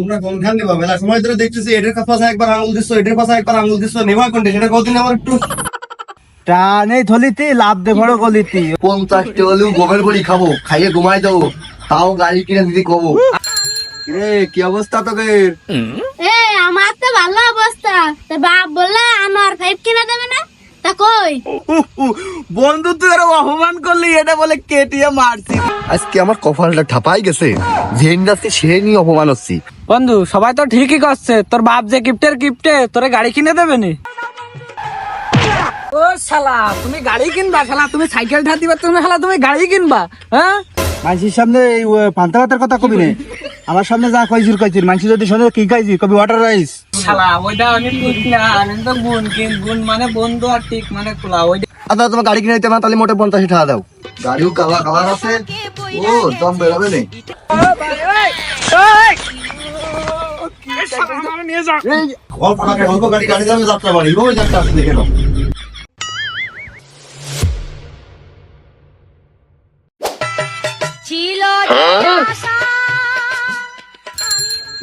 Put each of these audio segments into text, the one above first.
তোমরা কোনখান নেবা মেলা সময় ধরে দেখতেছি এটার পাশে একবার আঙুল দিচ্ছ এটার পাশে একবার আঙুল দিচ্ছ নেবা কোনটা? সেটা কতদিন আমার একটু। টানেই থলিতি লাভ দে বড় গলিতি। পঞ্চাশটা হলেও গোবের বড়ি খাব খাইয়ে ঘুমাই দেবো তাও গাড়ি কিনে দিদি কবো। রে কি অবস্থা তোদের? এ আমার তো ভালো অবস্থা। বাপ বললে আনোয়ার ফাইভ কিনে দেবে না? তা কই? বন্ধু তুই আরও অপমান করলি এটা বলে কেটিয়ে মারছি। আজকে আমার কপালটা ঠাপাই গেছে। জেন সে নিয়ে অপমান হচ্ছি। বন্ধু সবাই তো ঠিকই করছে। তোর বাপ যে গিফটের গিফটে তোরে গাড়ি কিনে দেবে নি? ও শালা তুমি গাড়ি কিনবা? শালা তুমি সাইকেল দিবা তুমি শালা তুমি গাড়ি কিনবা হ্যাঁ? মানসির সামনে এই পান্তা ভাতের কথা কবি নে। আমার সামনে যা কইছিস কইছিস। মানসি যদি শোনে কি খাইছিস? কবি ওয়াটার রাইস শালা ওইটা অনেক ঠিক না আমি তো গুণ কিন গুণ মানে বন্ধু আর ঠিক মানে খোলা ওইটা আচ্ছা তোমার গাড়ি কিনে দিতে তাহলে মোটে পঞ্চাশ টাকা দাও। গাড়িও কালার কালার আছে। ও দম বেরোবে নেই এই, অল্প গাড়ি গাড়ি দামে যাত্রা বাড়ি ওই যাত্রা আছে দেখে নাও।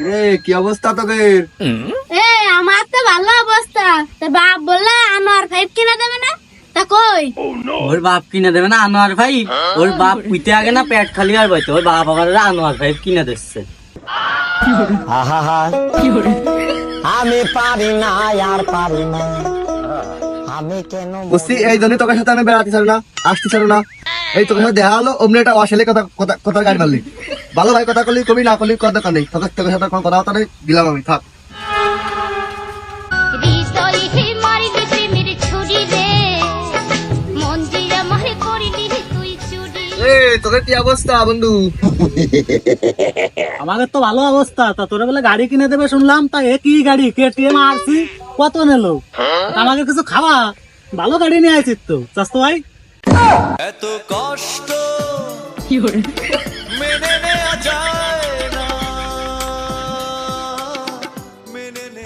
রে কি অবস্থা তোদের? এ আমার তো ভালো অবস্থা। তা বাপ বললে আনোয়ার ফাইভ কিনে দেবে না? তা কই? ওর বাপ কিনে দেবে না আনোয়ার ভাই ওর বাপ পুইতে আগে না পেট খালি আর বইতে ওর বাপ আবার আনোয়ার ভাই কিনে দিচ্ছে। আমি পারি না আর পারি না। আমি কেন বুঝছি এই জন্য তোকে সাথে আমি বেড়াতে চাই না আসতে চাই না এই তোকে সাথে দেখা হলো অমনি একটা অশালে কথা কথা কথা গাড়ি মারলি। ভালো ভাই কথা করলি কবি না করলি কথা কানে তোকে সাথে কোনো কথা দিলাম আমি থাক। তোকে কি অবস্থা বন্ধু? আমাদের তো ভালো অবস্থা তা তোরা বলে গাড়ি কিনে দেবে শুনলাম তা এ কি গাড়ি কেটিএম আরসি কত নিলো? আমাকে কিছু খাওয়া? ভালো গাড়ি নিয়ে আইছিস তো চাস তো ভাই। এত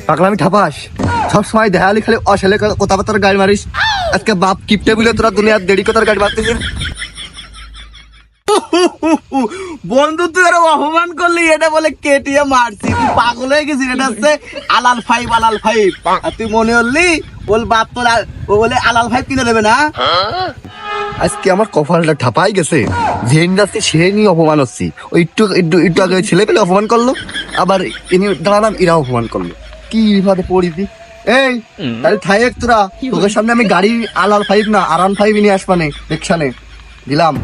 পাকলা আমি ঠাপাস। সব সময় দেখা হলি খালি অশালে কথাবার্তার গাড়ি মারিস। আজকে বাপ কিপটে বলে তোরা দুনিয়ার দেরি কথার গাড়ি মারতেছিস বন্ধু তুই আরও অপমান করলি এটা বলে কেটিয়ে মারছি। তুই পাগল হয়ে গেছিস এটা হচ্ছে আলাল ফাইভ আলাল ফাইভ আর তুই মনে হলি বল বাপ তোর ও বলে আলাল ফাইভ কিনে দেবে না? আজকে আমার কপালটা ঠাপাই গেছে। সে নিয়ে অপমান হচ্ছি। ওই একটু একটু একটু আগে ছেলে পেলে অপমান করল আবার ইনি দাঁড়ালাম এরা অপমান করল। কি বিপদে পড়িছি। এই তাহলে থাইক তোরা। তোদের সামনে আমি গাড়ি আলাল ফাইভ না আরান ফাইভ নিয়ে আসবানে রিক্সানে দিলাম।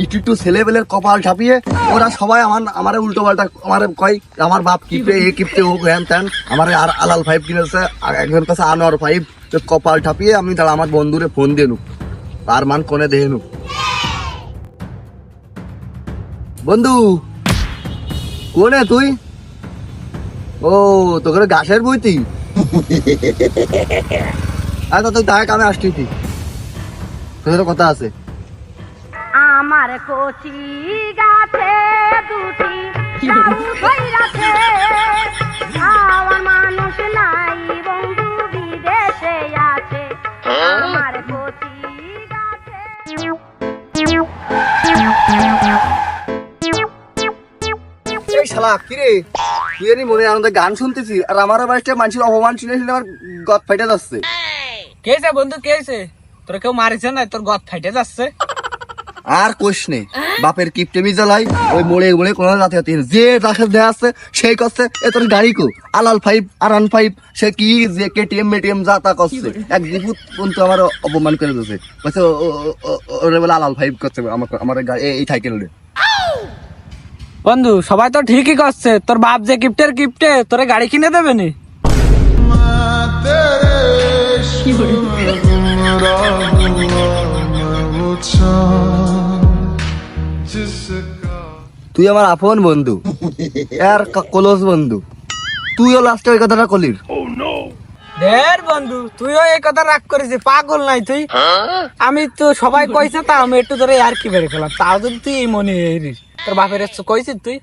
একটু একটু ছেলেবেলের কপাল ঠাপিয়ে ওরা সবাই আমার আমার উল্টো পাল্টা আমার কয়, আমার বাপ কিপটে, এ কিপটে, ও হ্যান ত্যান, আমার আর আলাল ফাইভ কিনেছে একজন কাছে আনোয়ার ফাইভ তো কপাল ঠাপিয়ে আমি তাহলে আমার বন্ধুরে ফোন দিয়ে তার মান কোনে দেহে বন্ধু কোনে তুই? ও তোকে গাছের বইতি আচ্ছা তুই দেখ আমি আসছি তুই তোদের কথা আছে। আমার কচি গাছে দুটি মানুষ নাই বন্ধু বিদেশে আছে। আমার কচি এই শালা কি তুই এরই মনে আনন্দে গান শুনতেছি আর আমার বাড়িতে মানুষের অপমান শুনে শুনে আমার গদ ফাইটে যাচ্ছে। কেছে বন্ধু কেছে তোর কেউ মারিছে না তোর গদ ফাইটে যাচ্ছে। আর কোষ নেই বাপের কিপটেমি জ্বালাই ওই মোড়ে মোড়ে কোনো রাতে হাতে যে রাখে দেয়া আছে সেই করছে। এ তোর গাড়ি কো? আলাল ফাইভ আরান ফাইভ সে কি যে কেটিএম মেটিএম যা তা করছে। এক দিপুত পর্যন্ত আমার অপমান করে দিয়েছে বলছে ও- ও- ও- ও- ওরে বলে আলাল ফাইভ করছে আমার আমার গাড়ি এই- সাইকেল বন্ধু সবাই তো ঠিকই করছে। তোর বাপ যে গিফটের গিফটে তোরে গাড়ি কিনে দেবে নি? তুই আমার আপন বন্ধু। আর কলস বন্ধু। তুইও লাস্টে ওই কথাটা কলির। ঢের বন্ধু, তুইও এই কথা রাগ করেছিস পাগল নাই তুই। আমি তো সবাই কইছে, তা আমি একটু ধরে আর কি বের খেলাম? তাও যদি তুই এই মনে হইরিস। তোর বাপের কইছিস তুই?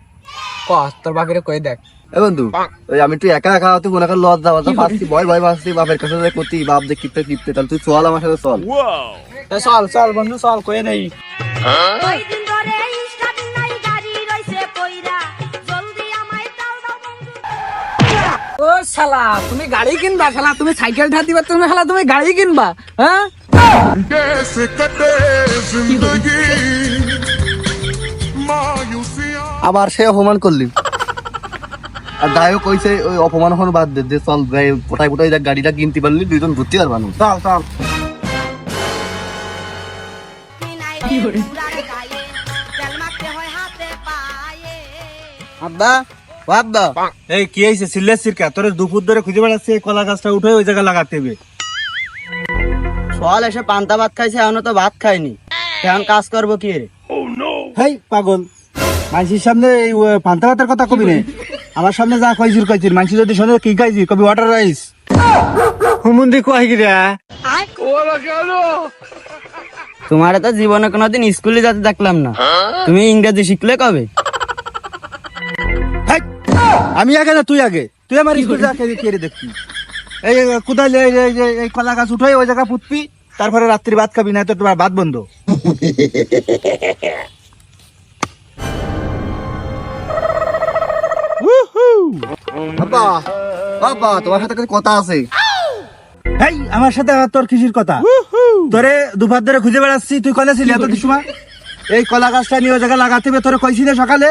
ক তোর বাপের কই দেখ। আমি তুই একা একা তুই মনে কর লজ যাওয়া তো ভয় ভয় বাপের কাছে যে বাপ যে কিপতে কিপতে তাহলে তুই চল আমার সাথে চল চল চল বন্ধু চল কয়ে নেই ও তুমি কিনবা তুমি সাইকেল তুমি কিনবা আবার সে অপমান করলি আর দায়ও কইছে ওই অপমান হন বাদ দে চল যাই কোথায় কোথায় যা গাড়িটা কিনতে পারলি দুইজন ঘুরতে পারবানো চল চল। আব্বা আব্বা। এই কি হয়েছে সিল্লে সিরকা? তোর দুপুর ধরে খুঁজে বেড়াচ্ছে কলা গাছটা উঠে ওই জায়গায় লাগাতে হবে। সকাল এসে পান্তা ভাত খাইছে এখনও তো ভাত খাইনি। এখন কাজ করব কি রে? হেই পাগল। মানসির সামনে এই পান্তা ভাতের কথা কবি নে। আমার সামনে যা কইছিস কইছিস। মানসি যদি শোনে কি খাইছি কবি ওয়াটার রাইস হুমুন্দি কয় গিরা তোমার তো জীবনে কোনোদিন স্কুলে যেতে দেখলাম না। তুমি ইংরেজি শিখলে কবে? আমি আগে না তুই আগে। তুই আমার স্কুল যা কে কে রে দেখবি। এই কোদাল এই এই, এই, এই কলা গাছ উঠে ওই জায়গা পুতবি তারপরে রাত্রি ভাত খাবি না তো তোমার ভাত বন্ধ। বাবা বাবা তোমার সাথে কথা আছে। হেই আমার সাথে তোর কিসির কথা? তোরে দুপার ধরে খুঁজে বেড়াচ্ছি তুই কলে ছিলি এত এই কলা গাছটা নিয়ে লাগাতে হবে তোরে কইছি না সকালে।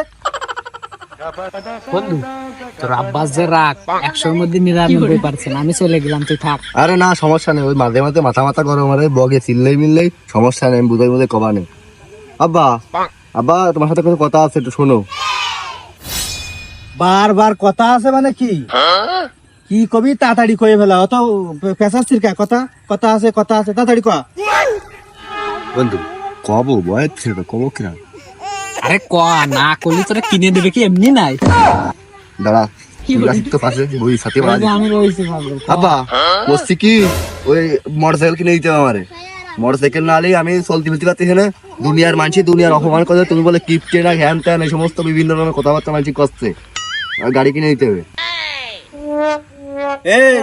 বন্ধু তোর আব্বাস যে রাগ একশোর মধ্যে নিরানব্বই পার্সেন্ট আমি চলে গেলাম তুই থাক। আরে না সমস্যা নেই ওই মাঝে মাঝে মাথা মাথা গরম আরে বগে চিল্লেই মিললেই সমস্যা নেই বুঝাই বুঝাই কবা নেই। আব্বা আব্বা তোমার সাথে কিছু কথা আছে একটু শোনো। বারবার কথা আছে মানে কি? কি কবি? তাড়াতাড়ি কয়ে ফেলা। অত পেশাচ্ছির কা কথা কথা আছে কথা আছে। তাড়াতাড়ি কয়া। বন্ধু কব বয়ের ছিল কব কিনা আরে ক না করলে তোরা কিনে দেবে কি? এমনি নাই। দাঁড়া কি মোটরসাইকেল না হলেই আমি চলতে ফিরতে পারতেছি না। দুনিয়ার মানসি দুনিয়ার অপমান করে তুমি বলে কিপটে না হ্যান ত্যান এই সমস্ত বিভিন্ন ধরনের কথাবার্তা মানসি করছে। গাড়ি কিনে দিতে হবে। এই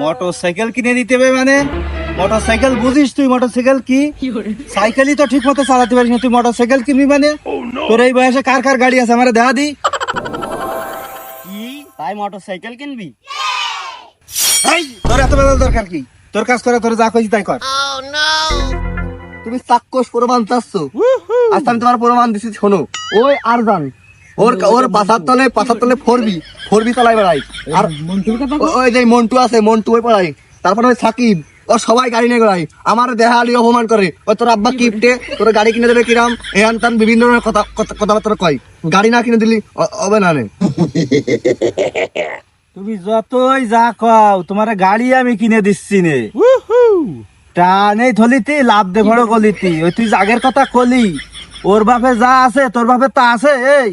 মোটর সাইকেল কিনে দিতে হবে মানে? মোটর সাইকেল বুঝিস তুই মোটর সাইকেল কি সাইকেলই তো ঠিক মতো চালাতে পারিস না তুই মোটর সাইকেল কিনবি মানে? তোর এই বয়সে কার কার গাড়ি আছে আমার দেখা দি। কি? তাই মোটর সাইকেল কিনবি? এই, তোর এত বেলা দরকার কি? তোর কাজ করে তোর যা কইছি তাই কর। তুমি চাক্ষুষ প্রমাণ চাচ্ছ। আচ্ছা আমি তোমার প্রমাণ দিচ্ছি শোনো। ওই আর জান ওর ওর পাশার তলে পাশার তলে ফোরবি। ফোরবি চালাই বেড়াই আর ওই যে মন্টু আছে মন্টু ওই পড়াই তারপরে ওই সাকিব। ও সবাই গাড়ি নিয়ে বেড়াই আমার দেহালি অপমান করে। ওই তোর আব্বা কিপটে তোর গাড়ি কিনে দেবে কিরাম? এহান তান বিভিন্ন ধরনের কথা কথা- কথাবার্তা কয়। গাড়ি না কিনে দিলি হবে না তুমি যতই যা কও তোমার গাড়ি আমি কিনে দিচ্ছি নে। টানেই থলিতি লাভ দে বড় গলিতি। ওই তুই আগের কথা কলি। ওর বাপে যা আছে তোর বাপে তা আছে এই।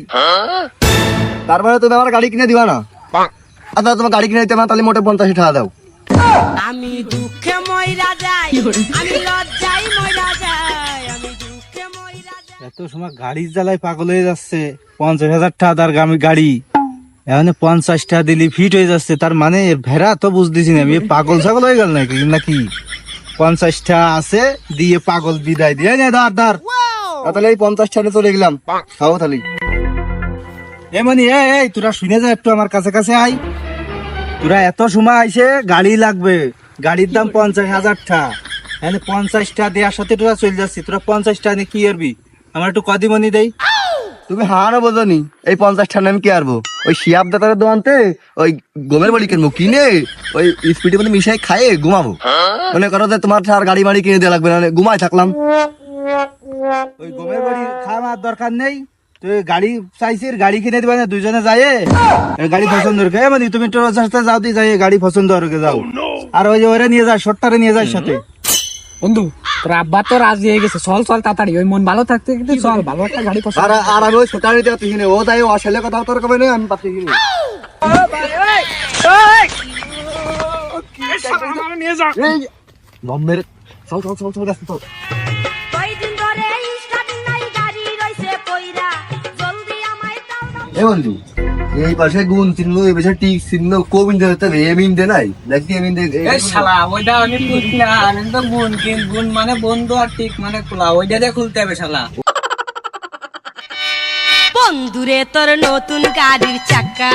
তারপরে তুমি আমার গাড়ি কিনে দিবা না? আচ্ছা তোমার গাড়ি কিনে দিতে না তাহলে মোটে পঞ্চাশ টাকা দাও। আমি দুঃখে ময়রা যাই আমি লজ্জায় ময়রা যাই আমি দুঃখে ময়রা যাই। এত সময় গাড়ির জ্বালায় পাগল হয়ে যাচ্ছে পঞ্চাশ হাজার টাকা তার গামি গাড়ি। এখন পঞ্চাশ টাকা দিলি ফিট হয়ে যাচ্ছে তার মানে ভেড়া তো বুঝতেছি না আমি পাগল ছাগল হয়ে গেল নাকি নাকি? পঞ্চাশ টাকা আছে দিয়ে পাগল বিদায় দিয়ে। নে দার আর তাহলে এই পঞ্চাশ টাকা চলে গেলাম খাব তাহলে। এ মানে এই তোরা শুনে যা একটু আমার কাছে কাছে আই তোরা এত সময় আইসে গাড়ি লাগবে। গাড়ির দাম পঞ্চাশ হাজার টাকা এখানে পঞ্চাশ টাকা দেওয়ার সাথে তোরা চলে যাচ্ছি তোরা পঞ্চাশ টাকা নিয়ে কি করবি? আমার একটু কদিমনি দেই। তুমি হারও বোঝনি। এই পঞ্চাশ টাকা আমি কি আরবো ওই শিয়াব দাতারের দোকানতে ওই গমের বাড়ি কিনবো কিনে ওই স্পিডের মধ্যে মিশাই খাইয়ে ঘুমাবো। মনে করো যে তোমার আর গাড়ি মাড়ি কিনে দেওয়া লাগবে না ঘুমাই থাকলাম। ওই গমের বাড়ি খাওয়ার দরকার নেই। তুই গাড়ি চাইছিস গাড়ি কিনে দিবা না দুজনে যায় গাড়ি পছন্দ রেখে মানে তুমি তোর সাথে যাও দি যাই গাড়ি পছন্দ রেখে যাও। আর ওই যে ওরে নিয়ে যা শর্টটারে নিয়ে যায় সাথে। বন্ধু তোর আব্বা তো রাজি হয়ে গেছে। চল চল তাড়াতাড়ি। ওই মন ভালো থাকতে কিন্তু চল ভালো একটা গাড়ি পছন্দ আর আর আমি ওই নিতে পারছি কিনে ও তাই ও আসলে কথা তোর কবে নেই আমি পাচ্ছি কিনে এই, গমের চল চল চল চল ব্যস্ত চল এ বন্ধু এই পাশে গুণ চিহ্ন এই পাশে টিক চিহ্ন কোবিন দে হতে এমিন দে নাই। দেখি এমিন দে এই শালা ওইটা আমি না আমি তো গুণ কিন গুণ মানে বন্ধু আর ঠিক মানে খোলা ওইটা দিয়ে খুলতে হবে শালা। বন্ধুরে তোর নতুন গাড়ির চাকা।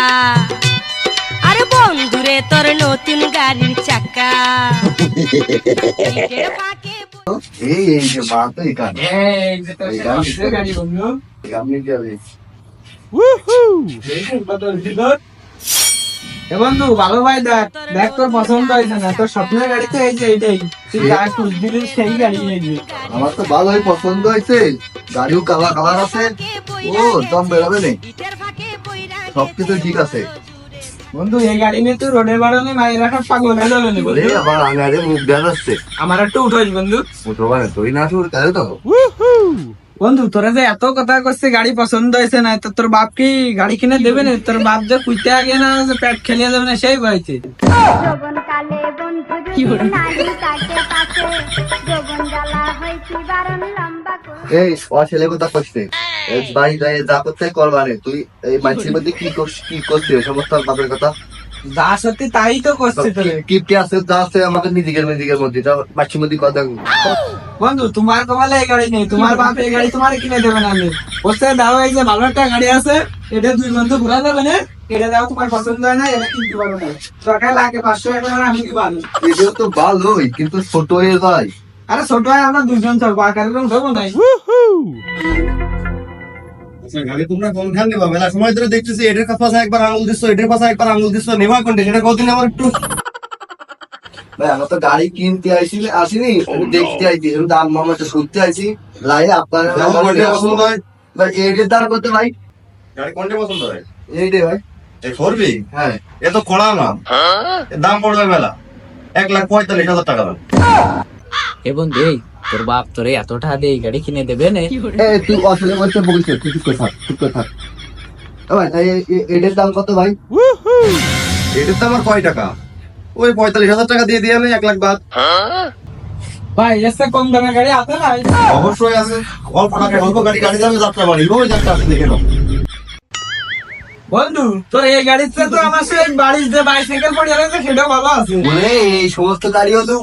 আরে বন্ধুরে তোর নতুন গাড়ির চাকা। এই এই যে মা তো এখানে। এই যে তোর সে গাড়ি বন্ধু। কি হবে এ বন্ধু ভালো ভাই দেখ। দেখ তোর পছন্দ হয়েছে না তোর স্বপ্নের গাড়ি তো এই যে এইটাই। তুই যা খুঁজ দিলি সেই গাড়ি যে। আমার তো ভালোই পছন্দ হয়েছে। গাড়িও কালার কালার আছে। ও দম বেরোবে নেই। সবকিছু ঠিক আছে। বন্ধু এই গাড়ি নিয়ে তুই রোডে বাড়ালে মাই রাখার পাগল হয়ে যাবে না বলে আবার মুখ আমার একটু উঠাইস বন্ধু। উঠো মানে তুই না শুরু তাহলে তো বন্ধু তোরা যে এত কথা করছে গাড়ি পছন্দ হয়েছে না তো তোর বাপ কি গাড়ি কিনে দেবে না? তোর বাপ যে কুইতে আগে না যে পেট খেলিয়ে দেবে না সেই করে? এই ও ছেলে কথা করছে এই বাড়ি যাই যা করতে করবানে তুই এই মানুষের মধ্যে কি করছিস কি করছিস? সমস্ত বাপের কথা। যা সত্যি তাই তো করছে তোরে কি কি আছে যা আছে আমাদের নিজের নিজের মধ্যে। যা মানুষের মধ্যে কথা বন্ধু তোমার কপালে এই গাড়ি নেই তোমার বাপ এই গাড়ি তোমার কিনে দেবে না আমি বলছে দাও এই যে ভালো একটা গাড়ি আছে এটা দুই বন্ধু ঘুরা যাবে না এটা দাও তোমার পছন্দ হয় না এটা কিনতে পারব না। দরকার লাগে পাঁচশো টাকা আমি কি পারব এগুলো তো ভালোই কিন্তু ছোট হয়ে যায় আরে ছোট হয় আমরা দুজন চলবো আর কারণ ধরবো নাই। গাড়ি তোমরা কোনখান নেবা। মেলা সময় ধরে দেখতেছি এটার পাশে একবার আঙুল দিচ্ছ এটার পাশে একবার আঙুল দিচ্ছ নেবা কোনটা? সেটা কদিন আমার একটু ভাই আমরা তো গাড়ি কিনতে আইছি আসিনি আমি দেখতে আইছি আমি দাম মামা তো শুনতে আইছি। লাই আপনার পছন্দ হয়? ভাই এইটার দাম কত ভাই? গাড়ি কোনটা পছন্দ হয়? এইটাই ভাই। এই করবি হ্যাঁ। এ তো কড়া না। দাম পড়বে মেলা এক লাখ পঁয়তাল্লিশ হাজার টাকা দাম। এ বন্ধু এই তোর বাপ তোরে এত টাকা দিয়ে এই গাড়ি কিনে দেবে না। তুই আসলে বলছে বলছে তুই চুপ করে থাক চুপ করে থাক। ভাই এটার দাম কত ভাই? এটার দাম আর কয় টাকা? ওই পঁয়তাল্লিশ হাজার টাকা দিয়ে দিয়ে আমি এক লাখ বাদ। ভাই এসে কম দামের গাড়ি আছে না? অবশ্যই আছে। অল্প টাকা অল্প গাড়ি গাড়ি দামে যাত্রা বাড়ি। ওই যাত্রা আছে দেখে নাও। বন্ধু তোর এই গাড়িতে তো আমার সে বাড়ির যে বাইসাইকেল পড়ে রয়েছে সেটাও ভালো আছে। বলে এই সমস্ত গাড়ি হলো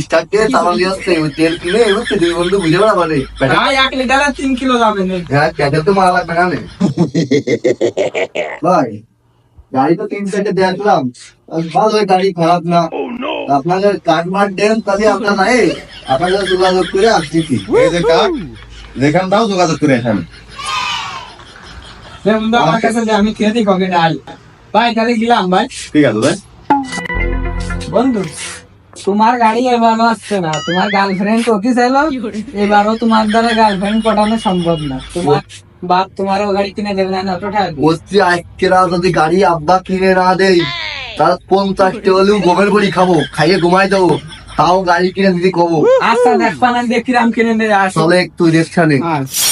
স্টার্ট দিয়ে চালানো যাচ্ছে ওই তেল কিনে হচ্ছে দুই বন্ধু বুঝে না মানে ভাই এক লিটারে তিন কিলো যাবে না হ্যাঁ প্যাটেল তো মারা লাগবে না ভাই গাড়ি তো তিন চারটে দেখলাম আর ভালো গাড়ি খারাপ না আপনাদের কাঠ মাঠ দেন তাহলে আপনার নাই আপনাদের যোগাযোগ করে আসছি কি? এই যে কাঠ যেখান দাও যোগাযোগ করে এখানে বন্ধু আমার কাছে যে আমি খেয়ে দিই ডাল। ভাই তাহলে গেলাম ভাই। ঠিক আছে ভাই। বন্ধু তোমার গাড়ি এবারও আসছে না। তোমার গার্লফ্রেন্ড ওকে চাইলো এবারও তোমার দ্বারা গার্লফ্রেন্ড পটানো সম্ভব না। তোমার বাপ তোমার ও গাড়ি কিনে দেবে না দিয়ে। বলছি যদি গাড়ি আব্বা কিনে না দেই তার পঞ্চাশটা হলেও গোমের বড়ি খাব খাইয়ে ঘুমাই দেবো তাও গাড়ি কিনে দিদি কবো। আচ্ছা দেখ পানান দেখি রাম কিনে নেই আসো চলে একটু রিক্সা নেই আচ্ছা।